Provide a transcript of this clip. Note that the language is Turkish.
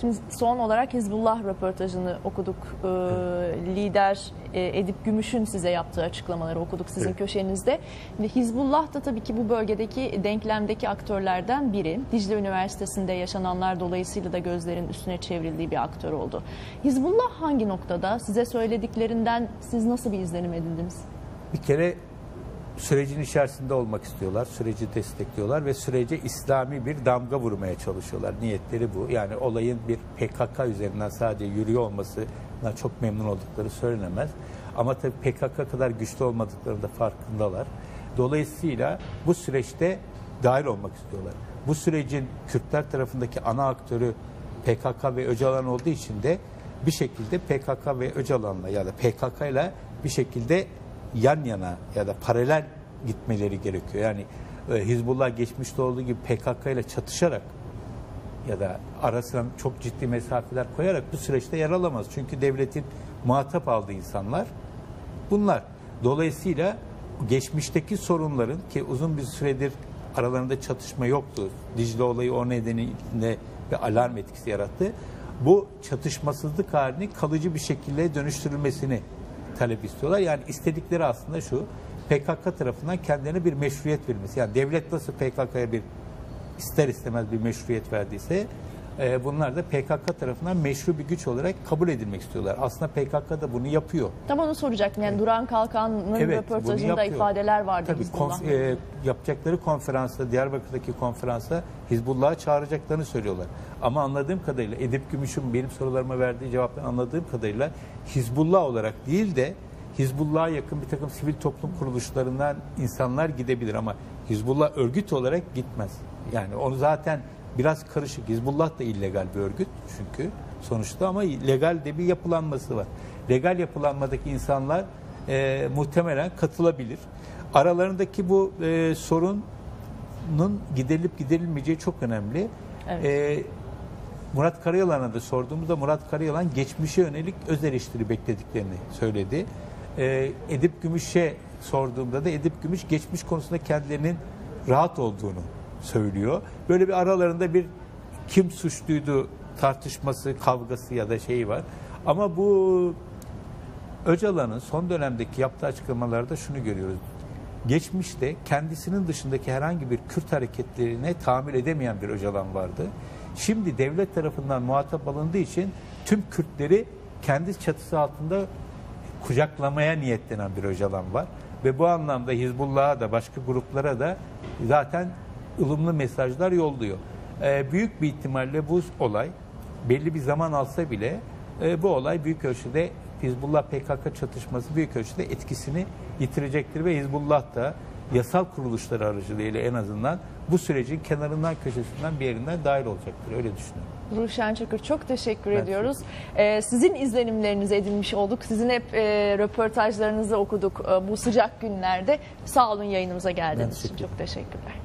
Şimdi son olarak Hizbullah röportajını okuduk. Ee, lider e, Edip Gümüş'ün size yaptığı açıklamaları okuduk sizin Evet. köşenizde. Şimdi Hizbullah da tabii ki bu bölgedeki denklemdeki aktörlerden biri. Dicle Üniversitesi'nde yaşananlar dolayısıyla da gözlerin üstüne çevrildiği bir aktör oldu. Hizbullah hangi noktada? Size söylediklerinden siz nasıl bir izlenim edindiniz? Bir kere sürecin içerisinde olmak istiyorlar, süreci destekliyorlar ve sürece İslami bir damga vurmaya çalışıyorlar. Niyetleri bu. Yani olayın bir PKK üzerinden sadece yürüyor olmasından çok memnun oldukları söylenemez. Ama tabii PKK kadar güçlü olmadıklarını da farkındalar. Dolayısıyla bu süreçte dahil olmak istiyorlar. Bu sürecin Kürtler tarafındaki ana aktörü PKK ve Öcalan olduğu için de bir şekilde PKK ve Öcalan'la ya da PKK ile bir şekilde yan yana ya da paralel gitmeleri gerekiyor. Yani e, Hizbullah geçmişte olduğu gibi PKK ile çatışarak ya da arasına çok ciddi mesafeler koyarak bu süreçte yer alamaz. Çünkü devletin muhatap aldığı insanlar bunlar. Dolayısıyla geçmişteki sorunların ki uzun bir süredir aralarında çatışma yoktu. Dicle olayı o nedeniyle bir alarm etkisi yarattı. Bu çatışmasızlık halini kalıcı bir şekilde dönüştürülmesini talep istiyorlar. Yani istedikleri aslında şu PKK tarafından kendilerine bir meşruiyet verilmesi. Yani devlet nasıl PKK'ya bir ister istemez bir meşruiyet verdiyse e, bunlar da PKK tarafından meşru bir güç olarak kabul edilmek istiyorlar. Aslında PKK da bunu yapıyor. Tam onu soracaktım. Yani Duran Kalkan'ın Evet, röportajında ifadeler vardı Tabii Hizbullah. konf- e, yapacakları konferansta, Diyarbakır'daki konferansa Hizbullah'ı çağıracaklarını söylüyorlar. Ama anladığım kadarıyla Edip Gümüş'ün benim sorularıma verdiği cevaptan anladığım kadarıyla Hizbullah olarak değil de Hizbullah'a yakın bir takım sivil toplum kuruluşlarından insanlar gidebilir ama Hizbullah örgüt olarak gitmez. Yani onu zaten biraz karışık. Hizbullah da illegal bir örgüt çünkü sonuçta ama legal de bir yapılanması var. Legal yapılanmadaki insanlar e, muhtemelen katılabilir. Aralarındaki bu e, sorunun giderilip giderilmeyeceği çok önemli. Evet. E, Murat Karayalan'a da sorduğumuzda Murat Karayalan geçmişe yönelik öz eleştiri beklediklerini söyledi. E, Edip Gümüş'e sorduğumda da Edip Gümüş geçmiş konusunda kendilerinin rahat olduğunu söylüyor. Böyle bir aralarında bir kim suçluydu tartışması, kavgası ya da şeyi var. Ama bu Öcalan'ın son dönemdeki yaptığı açıklamalarda şunu görüyoruz. Geçmişte kendisinin dışındaki herhangi bir Kürt hareketlerine tahammül edemeyen bir Öcalan vardı. Şimdi devlet tarafından muhatap alındığı için tüm Kürtleri kendi çatısı altında kucaklamaya niyetlenen bir Öcalan var. Ve bu anlamda Hizbullah'a da başka gruplara da zaten ılımlı mesajlar yolluyor. Ee, büyük bir ihtimalle bu olay belli bir zaman alsa bile e, bu olay büyük ölçüde Hizbullah PKK çatışması büyük ölçüde etkisini yitirecektir ve Hizbullah da yasal kuruluşlar aracılığıyla en azından bu sürecin kenarından köşesinden bir yerinden dahil olacaktır. Öyle düşünüyorum. Ruşen Çakır çok teşekkür Ben ediyoruz. Ee, sizin izlenimlerinizi edinmiş olduk. Sizin hep e, röportajlarınızı okuduk e, bu sıcak günlerde. Sağ olun yayınımıza geldiğiniz için. teşekkür ederim. Çok teşekkürler.